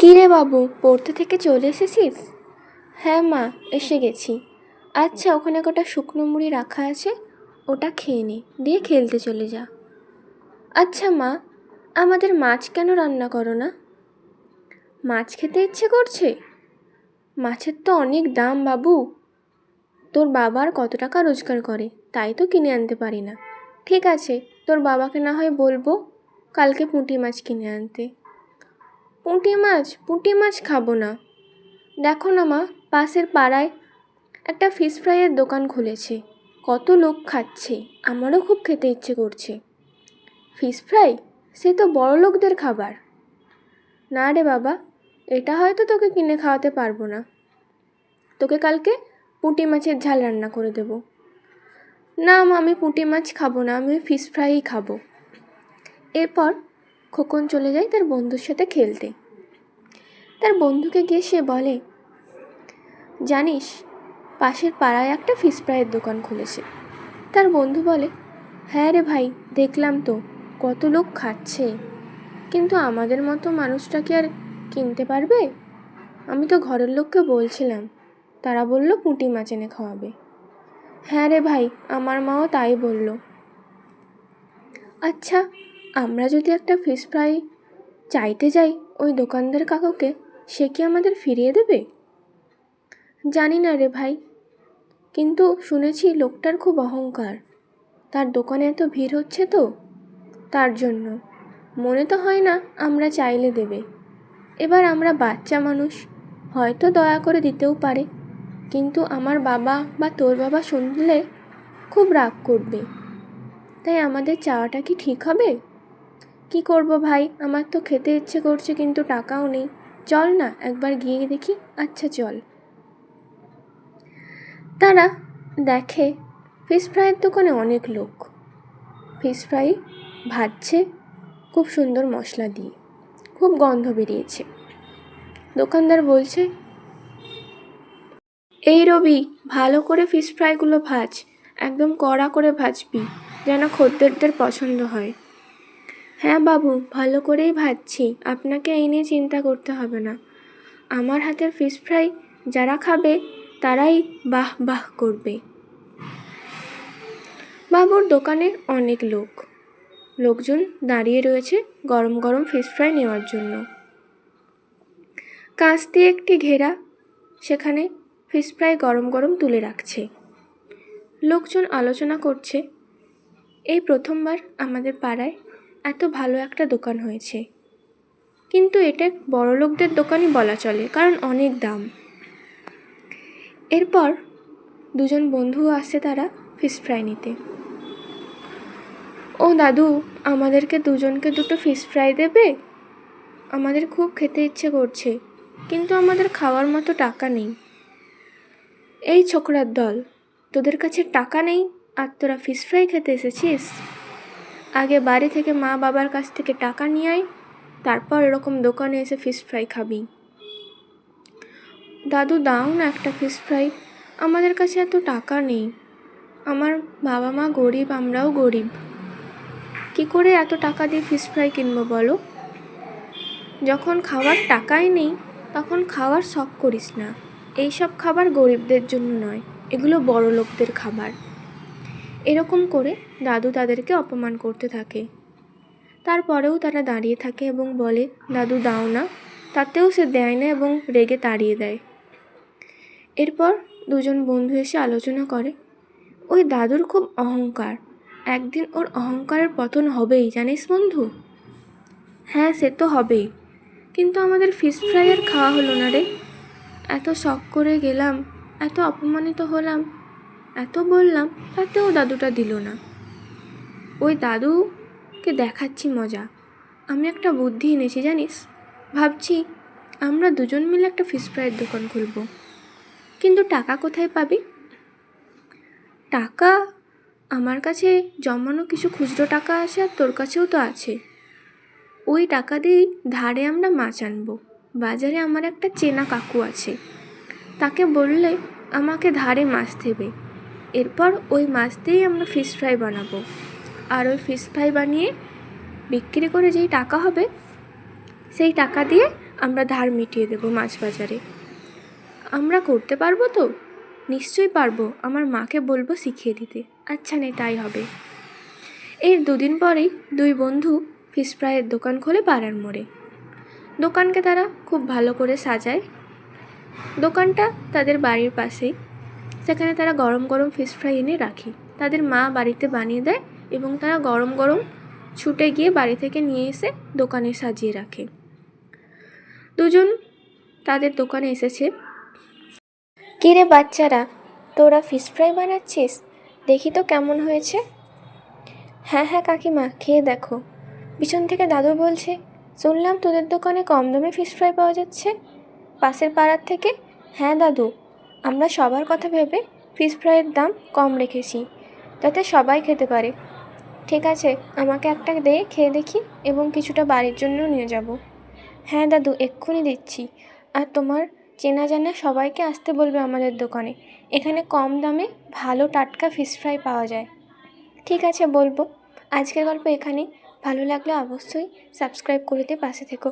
কী রে বাবু, পড়তে থেকে চলে এসেছিস? হ্যাঁ মা, এসে গেছি। আচ্ছা ওখানে কটা শুকনো মুড়ি রাখা আছে, ওটা খেয়ে নে, দিয়ে খেলতে চলে যা। আচ্ছা মা, আমাদের মাছ কেন রান্না করো না? মাছ খেতে ইচ্ছে করছে? মাছের তো অনেক দাম বাবু। তোর বাবার কত টাকা রোজগার করে, তাই তো কিনে আনতে পারি না। ঠিক আছে, তোর বাবাকে না হয় বলব, কালকে পুঁটি মাছ কিনে আনতে। পুঁটি মাছ পুঁটি মাছ খাব না। দেখো না মা, পাশের পাড়ায় একটা ফিশ ফ্রাইয়ের দোকান খুলেছে। কত লোক খাচ্ছে, আমারও খুব খেতে ইচ্ছে করছে। ফিশ ফ্রাই সে তো বড় লোকদের খাবার। না রে বাবা, এটা হয়তো তোকে কিনে খাওয়াতে পারব না। তোকে কালকে পুঁটি মাছের ঝাল রান্না করে দেবো। না মা, আমি পুঁটি মাছ খাব না, আমি ফিশ ফ্রাইই খাব। এরপর খোকন চলে যায় তার বন্ধুর সাথে খেলতে। তার বন্ধুকে গিয়ে সে বলে, জানিস, পাশের পাড়ায় একটা ফিশ ফ্রাইয়ের দোকান খুলেছে। তার বন্ধু বলে হ্যাঁ রে ভাই, দেখলাম তো, কত লোক খাচ্ছে। কিন্তু আমাদের মতো মানুষটা কি আর কিনতে পারবে? আমি তো ঘরের লোককে বলছিলাম, তারা বলল পুঁটি মাছ এনে খাওয়াবে। হ্যাঁ রে ভাই, আমার মাও তাই বলল। আচ্ছা আমরা যদি একটা ফিশ ফ্রাই চাইতে যাই ওই দোকানদার কাকুকে, সে কি আমাদের ফিরিয়ে দেবে? জানি না রে ভাই। কিন্তু শুনেছি লোকটার খুব অহংকার। তার দোকানে এত ভিড় হচ্ছে তো, তার জন্য। মনে তো হয় না আমরা চাইলে দেবে। এবার আমরা বাচ্চা মানুষ, হয়তো দয়া করে দিতেও পারে। কিন্তু আমার বাবা বা তোর বাবা শুনলে খুব রাগ করবে। তাই আমাদের চাওয়াটা কি ঠিক হবে? কি করব ভাই? আমার তো খেতে ইচ্ছে করছে কিন্তু টাকাও নেই। চল না, একবার গিয়ে দেখি। আচ্ছা চল। তারা দেখে ফিশ ফ্রাইয়ের দোকানে অনেক লোক। ফিশ ফ্রাই ভাজছে খুব সুন্দর মশলা দিয়ে। খুব গন্ধ বেরিয়েছে। দোকানদার বলছে, এই রবি, ভালো করে ফিশ ফ্রাইগুলো ভাজ। একদম কড়া করে ভাজবি, যেন খদ্দেরদের পছন্দ হয়। হ্যাঁ বাবু, ভালো করেই ভাজছি। আপনাকে এই নিয়ে চিন্তা করতে হবে না। আমার হাতের ফিশ ফ্রাই যারা খাবে, তারাই বাহ বাহ করবে। বাবুর দোকানে অনেক লোক। লোকজন দাঁড়িয়ে রয়েছে গরম গরম ফিশ ফ্রাই নেওয়ার জন্য। কাঁচ দিয়ে একটি ঘেরা সেখানে ফিশ ফ্রাই গরম গরম তুলে রাখছে। লোকজন আলোচনা করছে, এই প্রথমবার আমাদের পাড়ায় এত ভালো একটা দোকান হয়েছে। কিন্তু এটা বড় লোকদের দোকানই বলা চলে, কারণ অনেক দাম। এরপর দুজন বন্ধু আসছে তারা ফিশ ফ্রাই নিতে। ও দাদু, আমাদেরকে দুজনকে দুটো ফিশ ফ্রাই দেবে? আমাদের খুব খেতে ইচ্ছে করছে, কিন্তু আমাদের খাওয়ার মতো টাকা নেই। এই ছোকরার দল, তোদের কাছে টাকা নেই, আর তোরা ফিশ ফ্রাই খেতে এসেছিস? আগে বাড়ি থেকে মা বাবার কাছ থেকে টাকা নিয়ে আয়, তারপর এরকম দোকানে এসে ফিশ ফ্রাই খাবি। দাদু, দাও না একটা ফিশ ফ্রাই আমাদের কাছে এত টাকা নেই। আমার বাবা মা গরিব, আমরাও গরিব। কি করে এত টাকা দিয়ে ফিশ ফ্রাই কিনবো বলো? যখন খাওয়ার টাকাই নেই, তখন খাওয়ার শখ করিস না। এইসব খাবার গরিবদের জন্য নয়, এগুলো বড় লোকদের খাবার। এরকম করে দাদু তাদেরকে অপমান করতে থাকে। তারপরেও তারা দাঁড়িয়ে থাকে এবং বলে, দাদু, দাও না। তাতেও সে দেয় না এবং রেগে তাড়িয়ে দেয়। এরপর দুজন বন্ধু এসে আলোচনা করে, ওই দাদুর খুব অহংকার। একদিন ওর অহংকারের পতন হবেই, জানিস বন্ধু? হ্যাঁ সে তো হবেই। কিন্তু আমাদের ফিশ ফ্রাই আর খাওয়া হলো না রে। এত শখ করে গেলাম, এত অপমানিত হলাম এত বললাম, তাতেও দাদুটা দিল না। ওই দাদুকে দেখাচ্ছি মজা। আমি একটা বুদ্ধি এনেছি, জানিস? ভাবছি আমরা দুজন মিলে একটা ফিশ ফ্রাইয়ের দোকান খুলব। কিন্তু টাকা কোথায় পাবি? টাকা? আমার কাছে জমানো কিছু খুচরো টাকা আছে আর তোর কাছেও তো আছে। ওই টাকা দিয়েই ধারে আমরা মাছ আনব। বাজারে আমার একটা চেনা কাকু আছে। তাকে বললে আমাকে ধারে মাছ দেবে। এরপর ওই মাছ দিয়েই আমরা ফিশ ফ্রাই বানাবো। আর ওই ফিশ ফ্রাই বানিয়ে বিক্রি করে যেই টাকা হবে, সেই টাকা দিয়ে আমরা ধার মিটিয়ে দেবো মাছ বাজারে। আমরা করতে পারব তো? নিশ্চয়ই পারব। আমার মাকে বলব শিখিয়ে দিতে। আচ্ছা নে, তাই হবে। এর দুদিন পরেই দুই বন্ধু ফিশ ফ্রাইয়ের দোকান খোলে পাড়ার মোড়ে। দোকানকে তারা খুব ভালো করে সাজায়। দোকানটা তাদের বাড়ির পাশেই। সেখানে তারা গরম গরম ফিশ ফ্রাই এনে রাখে। তাদের মা বাড়িতে বানিয়ে দেয় এবং তারা গরম গরম ছুটে গিয়ে বাড়ি থেকে নিয়ে এসে দোকানে সাজিয়ে রাখে। দুজন তাদের দোকানে এসেছে। কিরে বাচ্চারা, তোরা ফিশ ফ্রাই বানাচ্ছিস? দেখি তো কেমন হয়েছে? হ্যাঁ হ্যাঁ কাকিমা, খেয়ে দেখো। পিছন থেকে দাদু বলছে, শুনলাম তোদের দোকানে কম দামে ফিশ ফ্রাই পাওয়া যাচ্ছে। পাশের পাড়ার থেকে? হ্যাঁ দাদু। আমরা সবার কথা ভেবে ফিশ ফ্রাইয়ের দাম কম রেখেছি, যাতে সবাই খেতে পারে। ঠিক আছে, আমাকে একটা দে, খেয়ে দেখি এবং কিছুটা বাড়ির জন্য নিয়ে যাব। হ্যাঁ দাদু, এক্ষুনি দিচ্ছি। আর তোমার চেনা জানা সবাইকে আসতে বলবে আমাদের দোকানে। এখানে কম দামে ভালো টাটকা ফিশ ফ্রাই পাওয়া যায়। ঠিক আছে, বলব। আজকের গল্প এখানেই। ভালো লাগলে অবশ্যই সাবস্ক্রাইব করে দিয়ে পাশে থেকো।